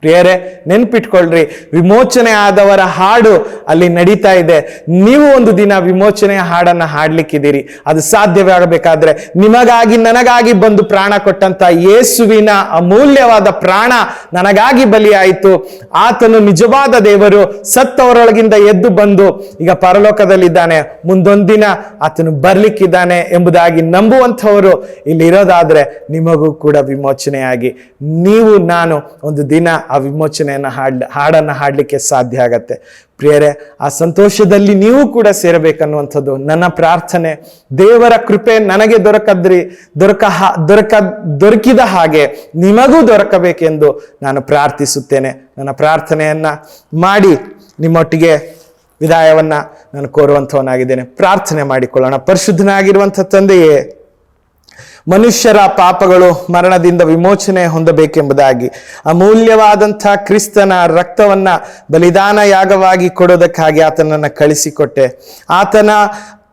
ಪ್ರಿಯರೇ, ನೆನ್ಪಿಟ್ಕೊಳ್ರಿ, ವಿಮೋಚನೆ ಆದವರ ಹಾಡು ಅಲ್ಲಿ ನಡೀತಾ ಇದೆ. ನೀವು ಒಂದು ದಿನ ವಿಮೋಚನೆಯ ಹಾಡನ್ನ ಹಾಡ್ಲಿಕ್ಕಿದ್ದೀರಿ. ಅದು ಸಾಧ್ಯವಾಗಬೇಕಾದ್ರೆ ನಿಮಗಾಗಿ ನನಗಾಗಿ ಬಂದು ಪ್ರಾಣ ಕೊಟ್ಟಂತ ಯೇಸುವಿನ ಅಮೂಲ್ಯವಾದ ಪ್ರಾಣ ನನಗಾಗಿ ಬಲಿಯಾಯಿತು. ಆತನು ನಿಜವಾದ ದೇವರು, ಸತ್ತವರೊಳಗಿಂದ ಎದ್ದು ಬಂದು ಈಗ ಪರಲೋಕದಲ್ಲಿದ್ದಾನೆ. ಮುಂದೊಂದಿನ ಆತನು ಬರ್ಲಿಕ್ಕಿದ್ದಾನೆ ಎಂಬುದಾಗಿ ನಂಬುವಂಥವರು ಇಲ್ಲಿರೋದಾದ್ರೆ ನಿಮಗೂ ಕೂಡ ವಿಮೋಚನೆಯಾಗಿ. ನೀವು, ನಾನು ಒಂದು ದಿನ ಆ ವಿಮೋಚನೆಯನ್ನು ಹಾಡ್, ಹಾಡನ್ನು ಹಾಡಲಿಕ್ಕೆ ಸಾಧ್ಯ ಆಗತ್ತೆ. ಪ್ರಿಯರೇ, ಆ ಸಂತೋಷದಲ್ಲಿ ನೀವು ಕೂಡ ಸೇರಬೇಕನ್ನುವಂಥದ್ದು ನನ್ನ ಪ್ರಾರ್ಥನೆ. ದೇವರ ಕೃಪೆ ನನಗೆ ದೊರಕದ್ರಿ, ದೊರಕ ದೊರಕ, ದೊರಕಿದ ಹಾಗೆ ನಿಮಗೂ ದೊರಕಬೇಕೆಂದು ನಾನು ಪ್ರಾರ್ಥಿಸುತ್ತೇನೆ. ನನ್ನ ಪ್ರಾರ್ಥನೆಯನ್ನು ಮಾಡಿ ನಿಮ್ಮೊಟ್ಟಿಗೆ ವಿದಾಯವನ್ನು ನಾನು ಕೋರುವಂಥವನಾಗಿದ್ದೇನೆ. ಪ್ರಾರ್ಥನೆ ಮಾಡಿಕೊಳ್ಳೋಣ. ಪರಿಶುದ್ಧನಾಗಿರುವಂಥ ತಂದೆಯೇ ಮನುಷ್ಯರ ಪಾಪಗಳು ಮರಣದಿಂದ ವಿಮೋಚನೆ ಹೊಂದಬೇಕೆಂಬುದಾಗಿ, ಅಮೂಲ್ಯವಾದಂಥ ಕ್ರಿಸ್ತನ ರಕ್ತವನ್ನ ಬಲಿದಾನ ಯಾಗವಾಗಿ ಕೊಡೋದಕ್ಕಾಗಿ ಆತನನ್ನು ಕಳಿಸಿಕೊಟ್ಟೆ. ಆತನ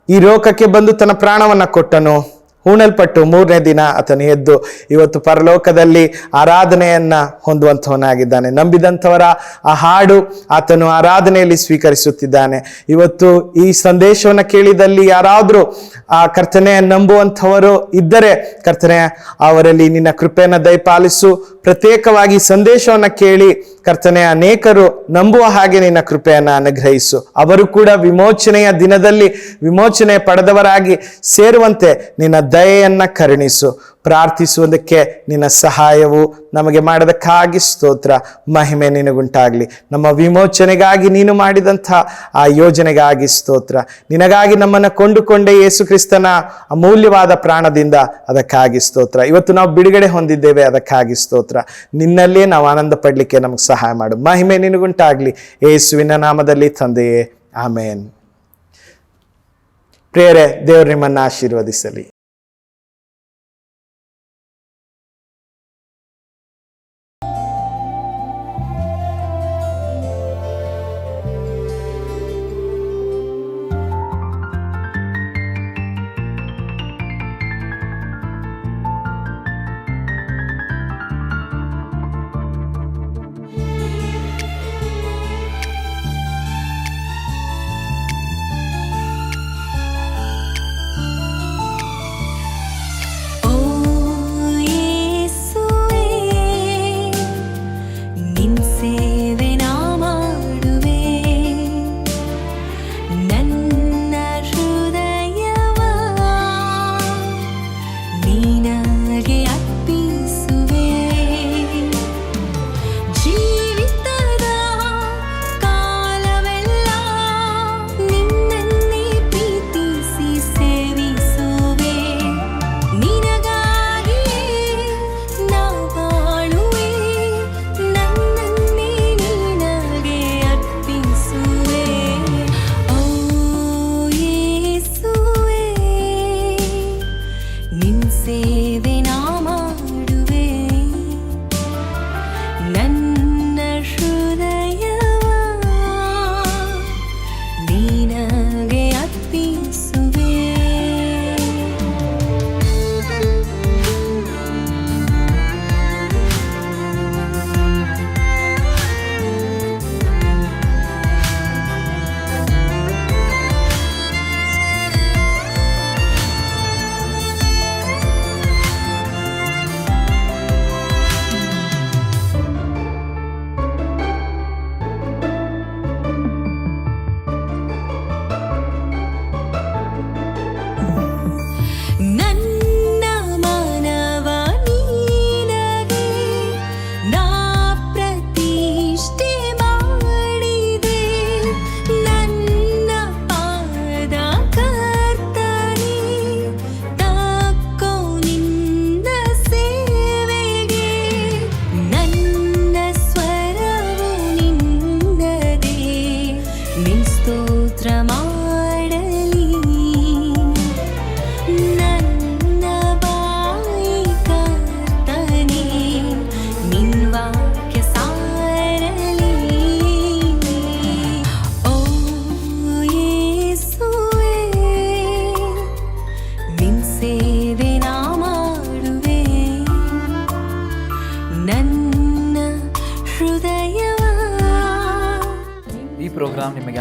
ಈ ರೋಗಕ್ಕೆ ಬಂದು ತನ್ನ ಪ್ರಾಣವನ್ನು ಕೊಟ್ಟನು. ಹೂಣಲ್ಪಟ್ಟು ಮೂರನೇ ದಿನ ಆತನು ಎದ್ದು ಇವತ್ತು ಪರಲೋಕದಲ್ಲಿ ಆರಾಧನೆಯನ್ನ ಹೊಂದುವಂಥವನಾಗಿದ್ದಾನೆ. ನಂಬಿದಂಥವರ ಆ ಹಾಡು ಆತನು ಆರಾಧನೆಯಲ್ಲಿ ಸ್ವೀಕರಿಸುತ್ತಿದ್ದಾನೆ. ಇವತ್ತು ಈ ಸಂದೇಶವನ್ನು ಕೇಳಿದಲ್ಲಿ ಯಾರಾದರೂ ಆ ಕರ್ತನೆ ನಂಬುವಂಥವರು ಇದ್ದರೆ ಕರ್ತನೆ ಅವರಲ್ಲಿ ನಿನ್ನ ಕೃಪೆಯನ್ನು ದಯಪಾಲಿಸು. ಪ್ರತ್ಯೇಕವಾಗಿ ಸಂದೇಶವನ್ನು ಕೇಳಿ ಕರ್ತನೆ ಅನೇಕರು ನಂಬುವ ಹಾಗೆ ನಿನ್ನ ಕೃಪೆಯನ್ನು ಅನುಗ್ರಹಿಸು. ಅವರು ಕೂಡ ವಿಮೋಚನೆಯ ದಿನದಲ್ಲಿ ವಿಮೋಚನೆ ಪಡೆದವರಾಗಿ ಸೇರುವಂತೆ ನಿನ್ನ ದಯೆಯನ್ನ ಕರುಣಿಸು, ಪ್ರಾರ್ಥಿಸುವುದಕ್ಕೆ ನಿನ್ನ ಸಹಾಯವು ನಮಗೆ ಮಾಡೋದಕ್ಕಾಗಿ ಸ್ತೋತ್ರ, ಮಹಿಮೆ ನಿನಗುಂಟಾಗಲಿ. ನಮ್ಮ ವಿಮೋಚನೆಗಾಗಿ ನೀನು ಮಾಡಿದಂಥ ಆ ಯೋಜನೆಗಾಗಿ ಸ್ತೋತ್ರ. ನಿನಗಾಗಿ ನಮ್ಮನ್ನು ಕೊಂಡುಕೊಂಡೆ ಯೇಸು ಕ್ರಿಸ್ತನ ಅಮೂಲ್ಯವಾದ ಪ್ರಾಣದಿಂದ ಅದಕ್ಕಾಗಿ ಸ್ತೋತ್ರ. ಇವತ್ತು ನಾವು ಬಿಡುಗಡೆ ಹೊಂದಿದ್ದೇವೆ ಅದಕ್ಕಾಗಿ ಸ್ತೋತ್ರ. ನಿನ್ನಲ್ಲೇ ನಾವು ಆನಂದ ಪಡಲಿಕ್ಕೆ ನಮಗೆ ಸಹಾಯ ಮಾಡು. ಮಹಿಮೆ ನಿನಗುಂಟಾಗಲಿ. ಯೇಸುವಿನ ನಾಮದಲ್ಲಿ ತಂದೆಯೇ. ಆಮೇನ್. ಪ್ರೇರೆ ದೇವರು ನಿಮ್ಮನ್ನು ಆಶೀರ್ವದಿಸಲಿ.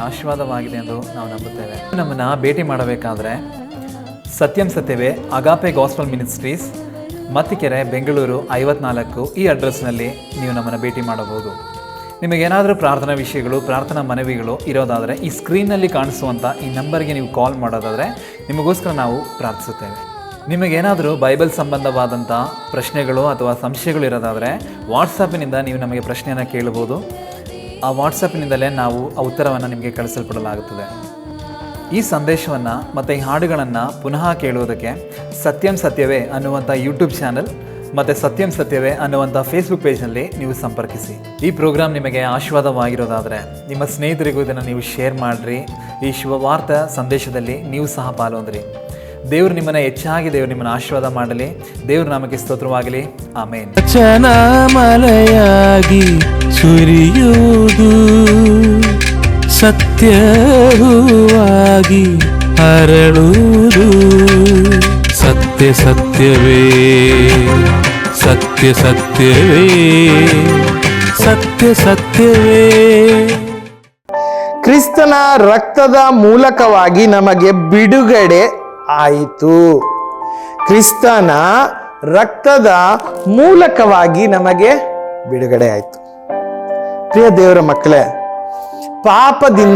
ಆಶೀರ್ವಾದವಾಗಿದೆ ಎಂದು ನಾವು ನಂಬುತ್ತೇವೆ. ನಮ್ಮನ್ನು ಭೇಟಿ ಮಾಡಬೇಕಾದ್ರೆ ಸತ್ಯಂ ಸತ್ಯವೇ Agape Gospel Ministries Mattikere, Bengaluru ಐವತ್ನಾಲ್ಕು ಈ ಅಡ್ರೆಸ್ನಲ್ಲಿ ನೀವು ನಮ್ಮನ್ನು ಭೇಟಿ ಮಾಡಬಹುದು. ನಿಮಗೇನಾದರೂ ಪ್ರಾರ್ಥನಾ ವಿಷಯಗಳು, ಪ್ರಾರ್ಥನಾ ಮನವಿಗಳು ಇರೋದಾದರೆ ಈ ಸ್ಕ್ರೀನ್ನಲ್ಲಿ ಕಾಣಿಸುವಂಥ ಈ ನಂಬರ್ಗೆ ನೀವು ಕಾಲ್ ಮಾಡೋದಾದರೆ ನಿಮಗೋಸ್ಕರ ನಾವು ಪ್ರಾರ್ಥಿಸುತ್ತೇವೆ. ನಿಮಗೇನಾದರೂ ಬೈಬಲ್ ಸಂಬಂಧವಾದಂಥ ಪ್ರಶ್ನೆಗಳು ಅಥವಾ ಸಂಶಯಗಳು ಇರೋದಾದರೆ ವಾಟ್ಸಪ್ಪಿನಿಂದ ನೀವು ನಮಗೆ ಪ್ರಶ್ನೆಯನ್ನು ಕೇಳಬಹುದು ಆ ವಾಟ್ಸಪ್ನಿಂದಲೇ ನಾವು ಆ ಉತ್ತರವನ್ನು ನಿಮಗೆ ಕಳಿಸಲ್ಪಡಲಾಗುತ್ತದೆ. ಈ ಸಂದೇಶವನ್ನು ಮತ್ತು ಈ ಹಾಡುಗಳನ್ನು ಪುನಃ ಕೇಳುವುದಕ್ಕೆ ಸತ್ಯಂ ಸತ್ಯವೇ ಅನ್ನುವಂಥ ಯೂಟ್ಯೂಬ್ ಚಾನಲ್ ಮತ್ತು ಸತ್ಯಂ ಸತ್ಯವೇ ಅನ್ನುವಂಥ ಫೇಸ್ಬುಕ್ ಪೇಜ್ನಲ್ಲಿ ನೀವು ಸಂಪರ್ಕಿಸಿ. ಈ ಪ್ರೋಗ್ರಾಮ್ ನಿಮಗೆ ಆಶೀರ್ವಾದವಾಗಿರೋದಾದರೆ ನಿಮ್ಮ ಸ್ನೇಹಿತರಿಗೂ ಇದನ್ನು ನೀವು ಶೇರ್ ಮಾಡಿರಿ. ಈ ಶುಭವಾರ್ತ ಸಂದೇಶದಲ್ಲಿ ನೀವು ಸಹ ಪಾಲ್ಗೊಂಡ್ರಿ. ದೇವರು ನಿಮ್ಮನ್ನು ಹೆಚ್ಚಾಗಿ ದೇವರು ನಿಮ್ಮನ್ನು ಆಶೀರ್ವಾದ ಮಾಡಲಿ. ದೇವ್ರ ನಾಮಕ್ಕೆ ಸ್ತೋತ್ರವಾಗಲಿ. ಆಮೇನ್. ಚನ ಮಲೆಯಾಗಿ ಸುರಿಯುವುದು ಸತ್ಯವಾಗಿ ಹರಳುವುದು. ಸತ್ಯ ಸತ್ಯವೇ ಸತ್ಯ ಸತ್ಯವೇ ಸತ್ಯ ಸತ್ಯವೇ. ಕ್ರಿಸ್ತನ ರಕ್ತದ ಮೂಲಕವಾಗಿ ನಮಗೆ ಬಿಡುಗಡೆ ಆಯಿತು. ಕ್ರಿಸ್ತನ ರಕ್ತದ ಮೂಲಕವಾಗಿ ನಮಗೆ ಬಿಡುಗಡೆ ಆಯಿತು. ಪ್ರಿಯ ದೇವರ ಮಕ್ಕಳೇ ಪಾಪದಿಂದ